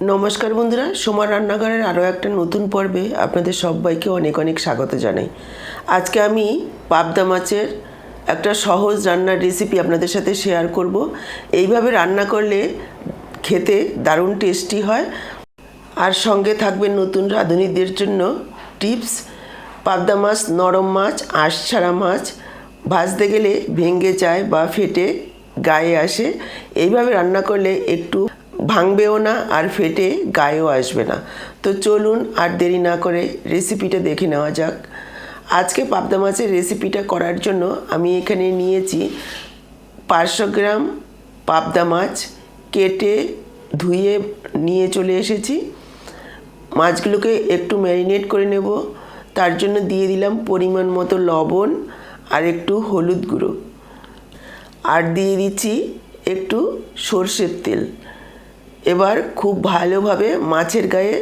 নমস্কার বন্ধুরা, সোমার রান্নাঘরের আরও একটা নতুন পর্বে আপনাদের সবাইকে অনেক অনেক স্বাগত জানাই। আজকে আমি পাবদা মাছের একটা সহজ রান্নার রেসিপি আপনাদের সাথে শেয়ার করব। এইভাবে রান্না করলে খেতে দারুণ টেস্টি হয়। আর সঙ্গে থাকবে নতুন রাঁধুনিদের জন্য টিপস পাবদা মাছ, নরম মাছ আঁশ ছাড়া মাছ, ভাজতে গেলে ভেঙে যায় বা ফেটে গায়ে আসে। এইভাবে রান্না করলে একটু ভাঙবেও না আর ফেটে গায়েও আসবে না। তো চলুন আর দেরি না করে রেসিপিটা দেখে নেওয়া যাক। আজকে পাবদা মাছের রেসিপিটা করার জন্য আমি এখানে নিয়েছি পাঁচশো গ্রাম পাবদা মাছ কেটে ধুয়ে নিয়ে চলে এসেছি। মাছগুলোকে একটু ম্যারিনেট করে নেব। তার জন্য দিয়ে দিলাম পরিমাণ মতো লবণ আর একটু হলুদ গুঁড়ো। আর দিয়ে দিচ্ছি একটু সর্ষের তেল। এবার খুব ভালোভাবে মাছের গায়ে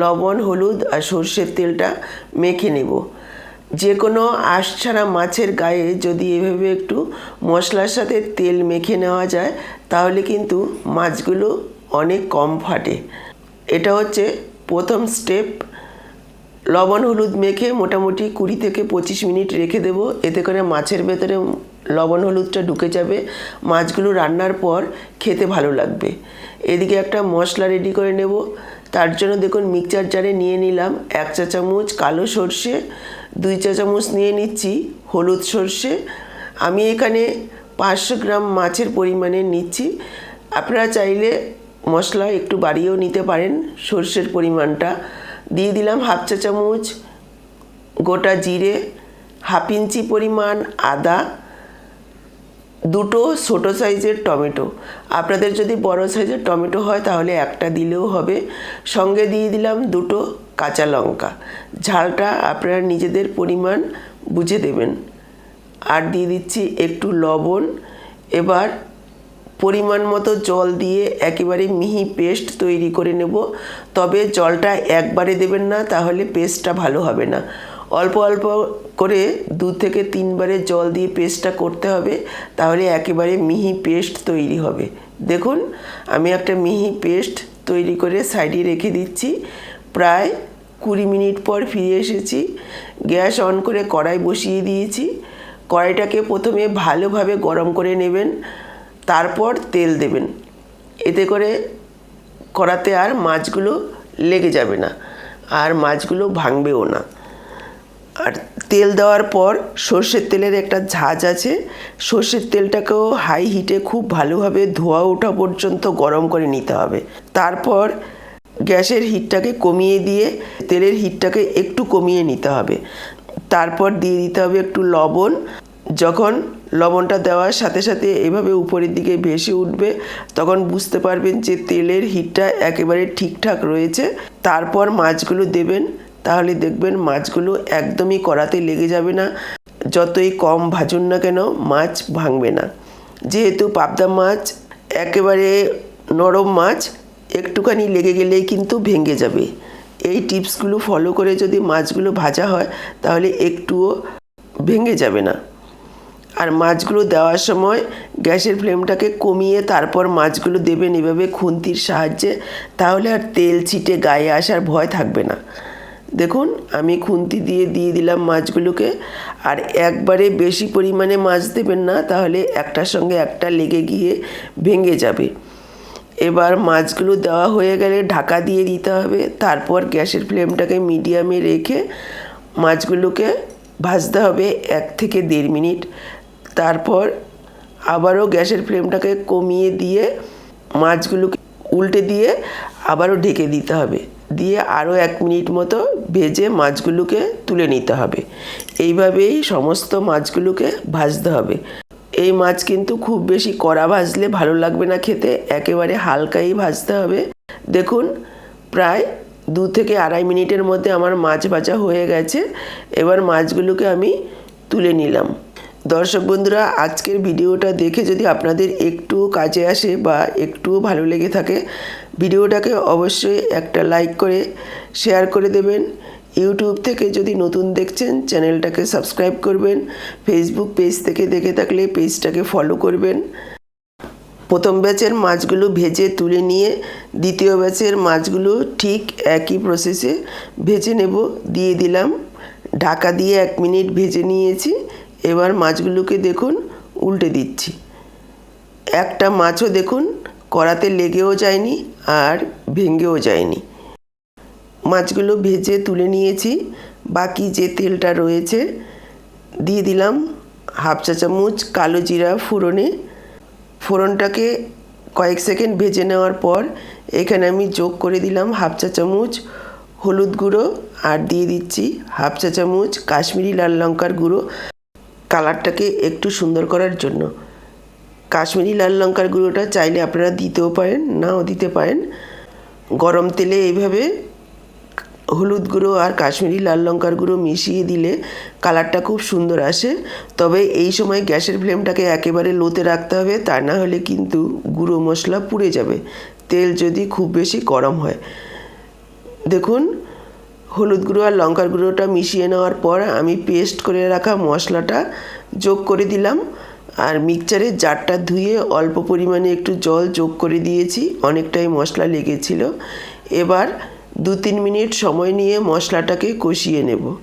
লবণ, হলুদ আর সর্ষের তেলটা মেখে নেব। যে কোনো আঁশ ছাড়া মাছের গায়ে যদি এভাবে একটু মশলার সাথে তেল মেখে নেওয়া যায়, তাহলে কিন্তু মাছগুলো অনেক কম ফাটে। এটা হচ্ছে প্রথম স্টেপ। লবণ, হলুদ মেখে মোটামুটি কুড়ি থেকে পঁচিশ মিনিট রেখে দেব। এতে করে মাছের ভেতরে লবণ হলুদটা ঢুকে যাবে। মাছগুলো রান্নার পর খেতে ভালো লাগবে। এদিকে একটা মশলা রেডি করে নেব। তার জন্য দেখুন মিক্সচার জারে নিয়ে নিলাম এক চা চামচ কালো সর্ষে, দুই চা চামচ নিয়ে নিচ্ছি হলুদ সর্ষে। আমি এখানে পাঁচশো গ্রাম মাছের পরিমাণে নিচ্ছি। আপনারা চাইলে মশলা একটু বাড়িয়েও নিতে পারেন সর্ষের পরিমাণটা। দিয়ে দিলাম হাফ চা চামচ গোটা জিরে, হাফ ইঞ্চি পরিমাণ আদা দুটো ছোটো সাইজের টমেটো। আপনাদের যদি বড় সাইজের টমেটো হয়, তাহলে একটা দিলেও হবে। সঙ্গে দিয়ে দিলাম দুটো কাঁচা লঙ্কা। ঝালটা আপনারা নিজেদের পরিমাণ বুঝে দেবেন। আর দিয়ে দিচ্ছি একটু লবণ। এবার পরিমাণ মতো জল দিয়ে একেবারে মিহি পেস্ট তৈরি করে নেব। তবে জলটা একবারে দেবেন না, তাহলে পেস্টটা ভালো হবে না। অল্প অল্প করে দু থেকে তিনবারে জল দিয়ে পেস্টটা করতে হবে, তাহলে একেবারে মিহি পেস্ট তৈরি হবে। দেখুন, আমি একটা মিহি পেস্ট তৈরি করে সাইডে রেখে দিচ্ছি। প্রায় কুড়ি মিনিট পর ফিরে এসেছি। গ্যাস অন করে কড়াই বসিয়ে দিয়েছি। কড়াইটাকে প্রথমে ভালোভাবে গরম করে নেবেন, তারপর তেল দেবেন। এতে করে কড়াতে আর মাছগুলো লেগে যাবে না, আর মাছগুলো ভাঙবেও না। আর তেল দেওয়ার পর সর্ষের তেলের একটা ঝাঁজ আছে। সর্ষের তেলটাকেও হাই হিটে খুব ভালোভাবে ধোয়া ওঠা পর্যন্ত গরম করে নিতে হবে। তারপর গ্যাসের হিটটাকে কমিয়ে দিয়ে তেলের হিটটাকে একটু কমিয়ে নিতে হবে। তারপর দিয়ে দিতে হবে একটু লবণ। যখন লবণটা দেওয়ার সাথে সাথে এভাবে উপরের দিকে ভেসে উঠবে, তখন বুঝতে পারবেন যে তেলের হিটটা একেবারে ঠিকঠাক রয়েছে। তারপর মাছগুলো দেবেন। তাহলে দেখবেন মাছগুলো একদমই কড়াতে লেগে যাবে না। যতই কম ভাজুন না কেন, মাছ ভাঙবে না। যেহেতু পাবদা মাছ একেবারে নরম মাছ, একটুখানি লেগে গেলেই কিন্তু ভেঙে যাবে। এই টিপসগুলো ফলো করে যদি মাছগুলো ভাজা হয়, তাহলে একটুও ভেঙে যাবে না। আর মাছগুলো দেওয়ার সময় গ্যাসের ফ্লেমটাকে কমিয়ে তারপর মাছগুলো দেবেন এভাবে খুন্তির সাহায্যে, তাহলে আর তেল ছিটে গায়ে আসার ভয় থাকবে না। দেখুন, আমি খুন্তি দিয়ে দিয়ে দিলাম মাছগুলোকে। আর একবারে বেশি পরিমাণে মাছ দেবেন না, তাহলে একটার সঙ্গে একটা লেগে গিয়ে ভেঙে যাবে। এবার মাছগুলো দেওয়া হয়ে গেলে ঢাকা দিয়ে দিতে হবে। তারপর গ্যাসের ফ্লেমটাকে মিডিয়ামে রেখে মাছগুলোকে ভাজতে হবে এক থেকে দেড় মিনিট। তারপর আবারও গ্যাসের ফ্লেমটাকে কমিয়ে দিয়ে মাছগুলোকে উল্টে দিয়ে আবারও ঢেকে দিতে হবে। দিয়ে আরও এক মিনিট মতো ভেজে মাছগুলোকে তুলে নিতে হবে। এইভাবেই সমস্ত মাছগুলোকে ভাজতে হবে। এই মাছ কিন্তু খুব বেশি কড়া ভাজলে ভালো লাগবে না খেতে, একেবারে হালকাই ভাজতে হবে। দেখুন, প্রায় দু থেকে আড়াই মিনিটের মধ্যে আমার মাছ ভাজা হয়ে গেছে। এবার মাছগুলোকে আমি তুলে নিলাম। দর্শক বন্ধুরা, আজকের ভিডিওটা দেখে যদি আপনাদের একটু কাজে আসে বা একটুও ভালো লেগে থাকে ভিডিওটাকে অবশ্যই একটা লাইক করে শেয়ার করে দেবেন। ইউটিউব থেকে যদি নতুন দেখছেন, চ্যানেলটাকে সাবস্ক্রাইব করবেন। ফেসবুক পেজ থেকে দেখে থাকলে পেজটাকে ফলো করবেন। প্রথম ব্যাচের মাছগুলো ভেজে তুলে নিয়ে দ্বিতীয় ব্যাচের মাছগুলো ঠিক একই প্রসেসে ভেজে নেব। দিয়ে দিলাম, ঢাকা দিয়ে এক মিনিট ভেজে নিয়েছি। এবার মাছগুলোকে দেখুন, উল্টে দিচ্ছি। একটা মাছও দেখুন কড়াতে লেগেও যায়নি আর ভেঙেও যায়নি। মাছগুলো ভেজে তুলে নিয়েছি। বাকি যে তেলটা রয়েছে, দিয়ে দিলাম হাফ চা চামচ কালো জিরা ফোড়নে। ফোড়নটাকে কয়েক সেকেন্ড ভেজে নেওয়ার পর এখানে আমি যোগ করে দিলাম হাফ চা চামচ হলুদ গুঁড়ো আর দিয়ে দিচ্ছি হাফ চা চামচ কাশ্মীরি লাল লঙ্কার গুঁড়ো। কালারটাকে একটু সুন্দর করার জন্য। কাশ্মীরি লাল লঙ্কার গুঁড়োটা চাইলে আপনারা দিতেও পারেন, নাও দিতে পারেন। গরম তেলে এইভাবে হলুদ গুঁড়ো আর কাশ্মীরি লাল লঙ্কার গুঁড়ো মিশিয়ে দিলে কালারটা খুব সুন্দর আসে। তবে এই সময় গ্যাসের ফ্লেমটাকে একেবারে লোতে রাখতে হবে, তা না হলে কিন্তু গুঁড়ো মশলা পুড়ে যাবে। তেল যদি খুব বেশি গরম হয়। দেখুন, হলুদ গুঁড়ো আর লঙ্কার গুঁড়োটা মিশিয়ে নেওয়ার পর আমি পেস্ট করে রাখা মশলাটা যোগ করে দিলাম। আর মিক্সচারের জারটা ধুয়ে অল্প পরিমাণে একটু জল যোগ করে দিয়েছি, অনেকটাই মশলা লেগেছিল। এবার দু তিন মিনিট সময় নিয়ে মশলাটাকে কষিয়ে নেব।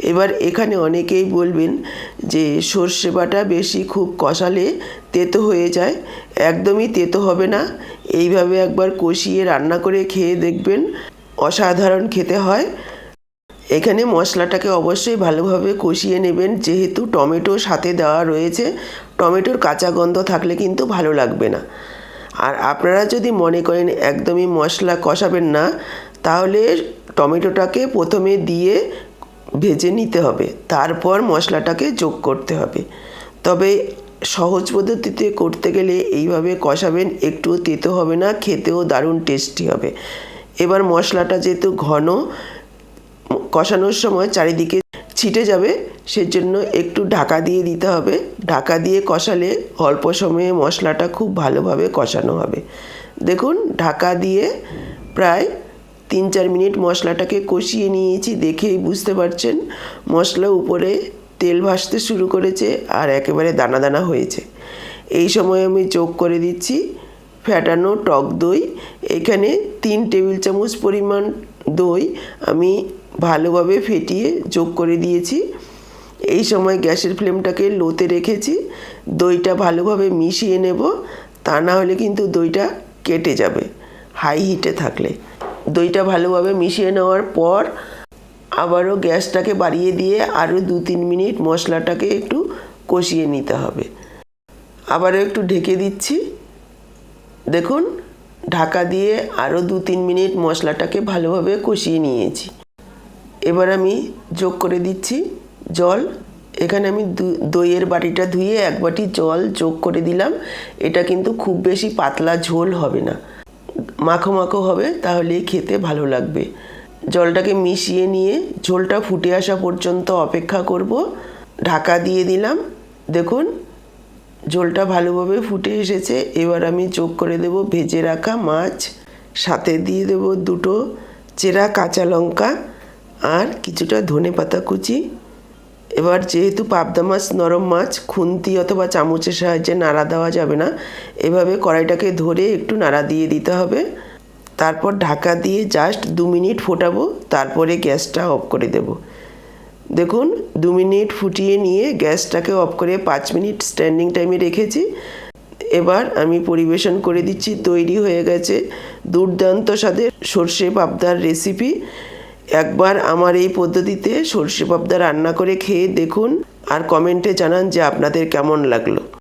এবার এখানে অনেকেই বলবেন যে, সর্ষে বাটা বেশি খুব কষালে তেতো হয়ে যায়। একদমই তেতো হবে না। এইভাবে একবার কষিয়ে রান্না করে খেয়ে দেখবেন অসাধারণ খেতে হয়। এখানে মশলাটাকে অবশ্যই ভালোভাবে কষিয়ে নেবেন। যেহেতু টমেটো সাথে দেওয়া রয়েছে, টমেটোর কাঁচা গন্ধ থাকলে কিন্তু ভালো লাগবে না। আর আপনারা যদি মনে করেন একদমই মশলা কষাবেন না, তাহলে টমেটোটাকে প্রথমে দিয়ে ভেজে নিতে হবে। তারপর মশলাটাকে যোগ করতে হবে। তবে সহজ পদ্ধতিতে করতে গেলে এইভাবে কষাবেন একটু তেতো হবে না, খেতেও দারুণ টেস্টি হবে। এবার মশলাটা যেহেতু ঘন কষানোর সময় চারিদিকে ছিটে যাবে, সেজন্য একটু ঢাকা দিয়ে দিতে হবে। ঢাকা দিয়ে কষালে অল্প সময়ে মশলাটা খুব ভালোভাবে কষানো হবে। দেখুন, ঢাকা দিয়ে প্রায় তিন চার মিনিট মশলাটাকে কষিয়ে নিয়েছি দেখেই বুঝতে পারছেন, মশলা উপরে তেল ভাসতে শুরু করেছে আর একেবারে দানা দানা হয়েছে। এই সময় আমি যোগ করে দিচ্ছি ফ্যাটানো টক দই। এখানে তিন টেবিল চামচ পরিমাণ দই আমি ভালোভাবে ফেটিয়ে যোগ করে দিয়েছি। এই সময় গ্যাসের ফ্লেমটাকে লোতে রেখেছি। দইটা ভালোভাবে মিশিয়ে নেব। তা না হলে কিন্তু দইটা কেটে যাবে হাই হিটে থাকলে। দইটা ভালোভাবে মিশিয়ে নেওয়ার পর আবারও গ্যাসটাকে বাড়িয়ে দিয়ে আরও দু তিন মিনিট মশলাটাকে একটু কষিয়ে নিতে হবে। আবারও একটু ঢেকে দিচ্ছি। দেখুন ঢাকা দিয়ে আরও দু তিন মিনিট মশলাটাকে ভালোভাবে কষিয়ে নিয়েছি। এবার আমি যোগ করে দিচ্ছি জল। এখানে আমি দইয়ের বাটিটা ধুয়ে এক বাটি জল যোগ করে দিলাম। এটা কিন্তু খুব বেশি পাতলা ঝোল হবে না। মাখো মাখো হবে, তাহলেই খেতে ভালো লাগবে। জলটাকে মিশিয়ে নিয়ে ঝোলটা ফুটে আসা পর্যন্ত অপেক্ষা করব। ঢাকা দিয়ে দিলাম। দেখুন ঝোলটা ভালোভাবে ফুটে এসেছে। এবার আমি চোখ করে দেব ভেজে রাখা মাছ। সাথে দিয়ে দেব দুটো চেরা কাঁচা লঙ্কা আর কিছুটা ধনে পাতা কুচি। এবার যেহেতু পাবদা মাছ নরম মাছ, খুন্তি অথবা চামচের সাহায্যে নাড়া দেওয়া যাবে না। এভাবে কড়াইটাকে ধরে একটু নাড়া দিয়ে দিতে হবে। তারপর ঢাকা দিয়ে জাস্ট দু মিনিট ফোটাবো। তারপরে গ্যাসটা অফ করে দেব। দেখুন, দু মিনিট ফুটিয়ে নিয়ে গ্যাসটাকে অফ করে পাঁচ মিনিট স্ট্যান্ডিং টাইমে রেখেছি। এবার আমি পরিবেশন করে দিচ্ছি, তৈরি হয়ে গেছে দুর্দান্ত স্বাদের সর্ষে পাবদার রেসিপি। একবার আমার এই পদ্ধতিতে সর্ষে পাবদা রান্না করে খেয়ে দেখুন আর কমেন্টে জানান যে আপনাদের কেমন লাগল।